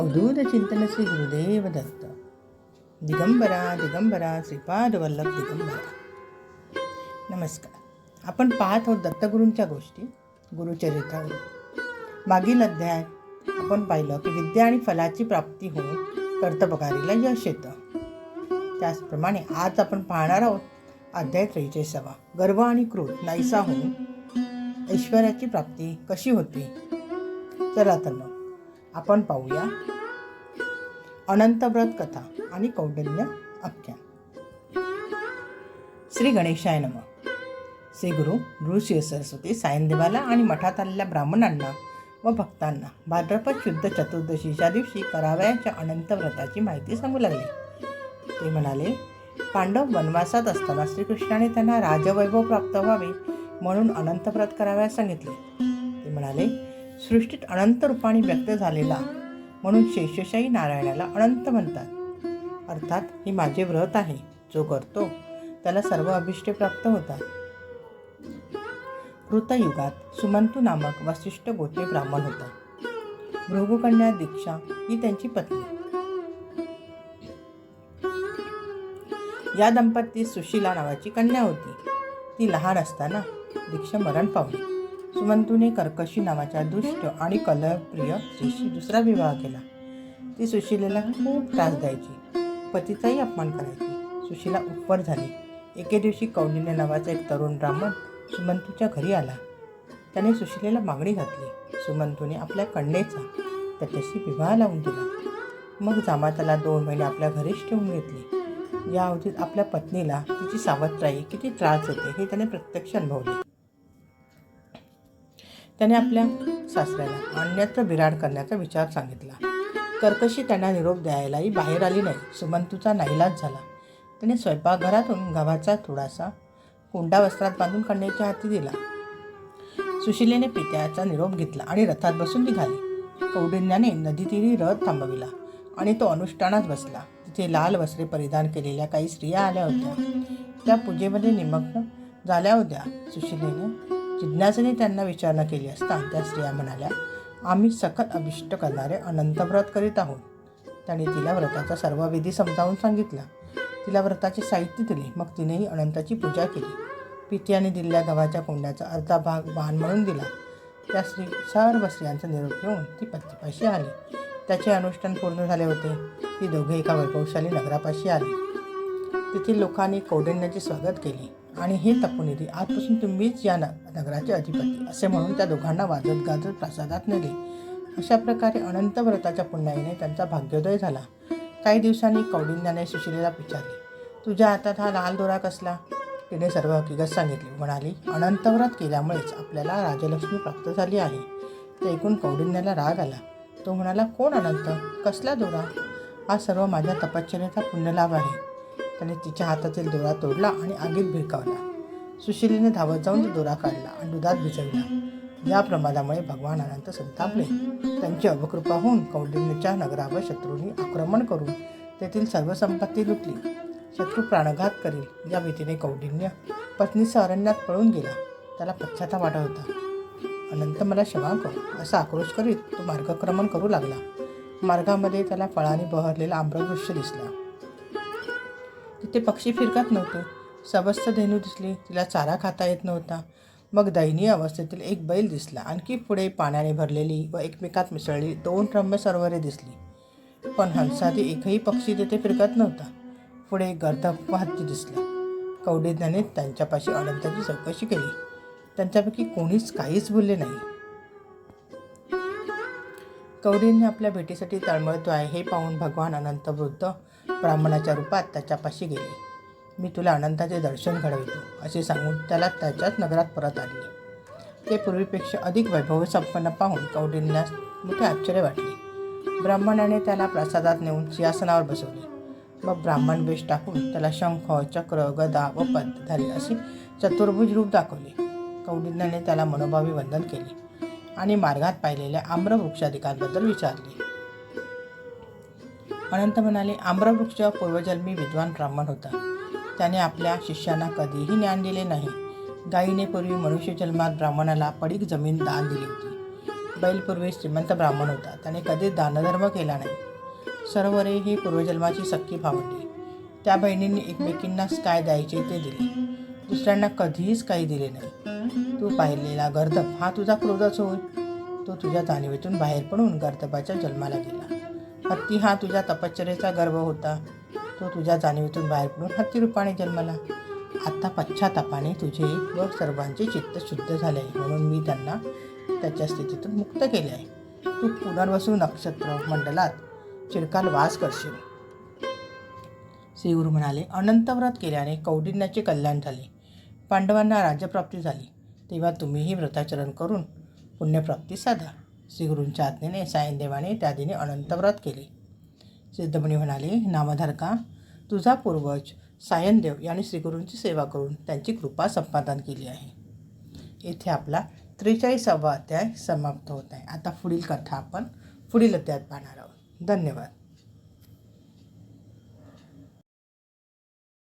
अवधूत चिंतन श्री गुरुदेव दत्त. दिगंबरा दिगंबरा श्रीपाद वल्लभ दिगंबरा. नमस्कार. आपण पाहत आहोत दत्तगुरूंच्या गोष्टी गुरुचरित्रावर मागील अध्यायात आपण पाहिलं की विद्या आणि फलाची प्राप्ती होऊन कर्तबगारीला यश येतं. त्याचप्रमाणे आज आपण पाहणार आहोत अध्याय त्रेचाळीसावा. गर्व आणि क्रोध नाहीसा होऊन ऐश्वर्याची प्राप्ती कशी होते? चला तर मग. आपण पाहूया. अनंतव्रत कथा आणि कौंडल्य आख्यान. श्री गणेशाय नम. श्री गुरु ऋषी सरस्वती सायनदेवाला आणि मठात आलेल्या ब्राह्मणांना व भक्तांना भाद्रपद शुद्ध चतुर्दशीच्या दिवशी करावयाच्या अनंत व्रताची माहिती सांगू लागले. ते म्हणाले पांडव वनवासात असताना श्रीकृष्णाने त्यांना राजवैभव प्राप्त व्हावे म्हणून अनंत व्रत करावयास सांगितले. ते म्हणाले सृष्टीत अनंत रूपाने व्यक्त झालेला म्हणून शेषशाही नारायणाला अनंत म्हणतात. अर्थात हे माझे व्रत आहे. जो करतो त्याला सर्व अभिष्टे प्राप्त होतात. कृतयुगात सुमंतू नामक वसिष्ठ गोत्रे ब्राह्मण होता. भृगुकन्या दीक्षा ही त्यांची पत्नी. या दंपती सुशीला नावाची कन्या होती. ती लहान असताना दीक्षा मरण पावली. सुमंतूने कर्कशी नावाच्या दुष्ट आणि कलप्रिय स्त्रीशी दुसरा विवाह केला. ती सुशिलेला खूप त्रास द्यायची. पतीचाही अपमान करायची. सुशीला उपवर झाली. एके दिवशी कौंडिन्य नावाचा एक तरुण ब्राह्मण सुमंतूच्या घरी आला. त्याने सुशिलेला मागणी घातली. सुमंतूने आपल्या कण्णेचा त्याच्याशी विवाह लावून दिला. मग जामाताला दोन महिने आपल्या घरीच ठेवून घेतली. या अवधीत आपल्या पत्नीला तिची सावत्राई किती त्रास होते हे त्याने प्रत्यक्ष अनुभवले. त्याने आपल्या सासऱ्याला अन्यत्र बिराड करण्याचा विचार सांगितला. कर्कशी त्यांना निरोप द्यायलाही बाहेर आली नाही. सुमंतूचा नाईलाज झाला. त्याने स्वयंपाकघरातून गव्हाचा थोडासा कोंडा वस्त्रात बांधून काढण्याच्या हाती दिला. सुशिलेने पित्याचा निरोप घेतला आणि रथात बसून निघाली. कौडिन्याने नदीतीरी रथ थांबविला आणि तो अनुष्ठानात बसला. तिथे लाल वस्त्रे परिधान केलेल्या काही स्त्रिया आल्या होत्या. त्या पूजेमध्ये निमग्न झाल्या होत्या. सुशिलेने जिज्ञासेने त्यांना विचारणा केली असता त्या स्त्रिया म्हणाल्या आम्ही सखत अभिष्ट करणारे अनंत व्रत करीत आहोत. त्याने तिला व्रताचा सर्व विधी समजावून सांगितला. तिला व्रताचे साहित्य दिले. मग तिनेही अनंताची पूजा केली. पित्याने दिलेल्या गव्हाच्या कोंड्याचा अर्धा भाग वाहन म्हणून दिला. त्या स्त्री सर्व स्त्रियांचा निरोप घेऊन ती पत्नीपाशी आली. त्याचे अनुष्ठान पूर्ण झाले होते. ती दोघे एका वैभवशाली नगरापाशी आली. तेथील लोकांनी कौडण्याचे स्वागत केले. आणि हे तपोनिधी आजपासून तुम्हीच या न नगराचे अधिपती असे म्हणून त्या दोघांना वाजत गाजत प्रासादात नेले. अशा प्रकारे अनंत व्रताच्या पुण्याईने त्यांचा भाग्योदय झाला. काही दिवसांनी कौडिन्याने सुशिलेला विचारले तुझ्या हातात हा लाल दोरा कसला? तिने सर्व हकीकत सांगितली. म्हणाली अनंतव्रत केल्यामुळेच आपल्याला राजलक्ष्मी प्राप्त झाली आहे. ते ऐकून कौडिन्याला राग आला. तो म्हणाला कोण अनंत? कसला दोरा? हा सर्व माझ्या तपश्चर्याचा पुण्यलाभ आहे. त्याने तिच्या हातातील दोरा तोडला आणि आगीत भिरकावला सुशिलीने धावत जाऊन तो दोरा काढला आणि दुधात भिजवला. या प्रमादामुळे भगवान अनंत संतापले. त्यांची अवकृपा होऊन कौंडिन्यच्या नगरावर शत्रूंनी आक्रमण करून तेथील सर्व संपत्ती लुटली. शत्रू प्राणघात करील या भीतीने कौंडिन्य पत्नीसह अरण्यात पळून गेला. त्याला पश्चाताप वाटत होता. अनंत मला क्षमा कर. असा आक्रोश करीत तो मार्गक्रमण करू लागला. मार्गामध्ये त्याला फळाने बहरलेला आम्रवृक्ष दिसला. तिथे पक्षी फिरकत नव्हते. सबस्त धेनू दिसली. तिला चारा खाता येत नव्हता. मग दयनीय अवस्थेतील एक बैल दिसला. आणखी पुढे पाण्याने भरलेली व एकमेकात मिसळली दोन रम्य सरोवरे दिसली. पण हंसादी एकही पक्षी तिथे फिरकत नव्हता. पुढे गर्दप हत्ती दिसला कौडिन्याने त्यांच्यापाशी अनंताची चौकशी केली. त्यांच्यापैकी कोणीच काहीच बोलले नाही. कौडिन्य आपल्या भेटीसाठी तळमळतो आहे हे पाहून भगवान अनंत वृद्ध ब्राह्मणाच्या रूपात त्याच्यापाशी गेले. मी तुला अनंताचे दर्शन घडवितो असे सांगून त्याला त्याच्याच नगरात परत आणले. ते पूर्वीपेक्षा अधिक वैभव संपन्न पाहून कौडिन्यास मोठे आश्चर्य वाटले. ब्राह्मणाने त्याला प्रसादात नेऊन सिंहासनावर बसवले. मग ब्राह्मण वेश टाकून त्याला शंख चक्र गदा व पद्धारी असे चतुर्भुज रूप दाखवले. कौडिन्याने त्याला मनोभावी वंदन केले आणि मार्गात पाहिलेल्या आम्रवृक्षाधिकांबद्दल विचारले. अनंत म्हणाले आम्रवृक्ष पूर्वजन्मी विद्वान ब्राह्मण होता. त्याने आपल्या शिष्यांना कधीही ज्ञान दिले नाही. गायीने पूर्वी मनुष्य जन्मात ब्राह्मणाला पडीक जमीन दान दिली होती. बैलपूर्वी श्रीमंत ब्राह्मण होता. त्याने कधीच दानधर्म केला नाही. सरोवरे ही पूर्वजन्माची सक्की भावंडी. त्या बहिणींनी एकमेकींनाच काय द्यायचे ते दिले. दुसऱ्यांना कधीच काही दिले नाही. तू पाहिलेला गर्दभ हा तुझा क्रोधच होय. तो तुझ्या जाणीवेतून बाहेर पडून गर्दभाच्या जन्माला गेला. हत्ती हा तुझ्या तपश्चर्याचा गर्व होता. तो तुझ्या जाणीवेतून बाहेर पडून हत्ती रूपाने जन्मला. आत्ता पश्चातापाने तुझे व सर्वांचे चित्त शुद्ध झाले आहे म्हणून मी त्यांना त्याच्या स्थितीतून मुक्त केले आहे. तू पुनर्वसू नक्षत्र मंडलात चिरकाल वास करशील. श्रीगुरु म्हणाले अनंत व्रत केल्याने कौडिन्याचे कल्याण झाले. पांडवांना राज्यप्राप्ती झाली. तेव्हा तुम्हीही व्रताचरण करून पुण्यप्राप्ती साधा. श्रीगुरूंच्या आज्ञेने सायनदेवाने त्या दिनी अनंत व्रत केले. सिद्धमणी म्हणाले नामधारका तुझा पूर्वज सायनदेव यांनी श्रीगुरूंची सेवा करून त्यांची कृपा संपादन केली आहे. येथे आपला त्रेचाळीसावा अध्याय समाप्त होत आहे. आता पुढील कथा आपण पुढील अध्यायात पाहणार आहोत. धन्यवाद.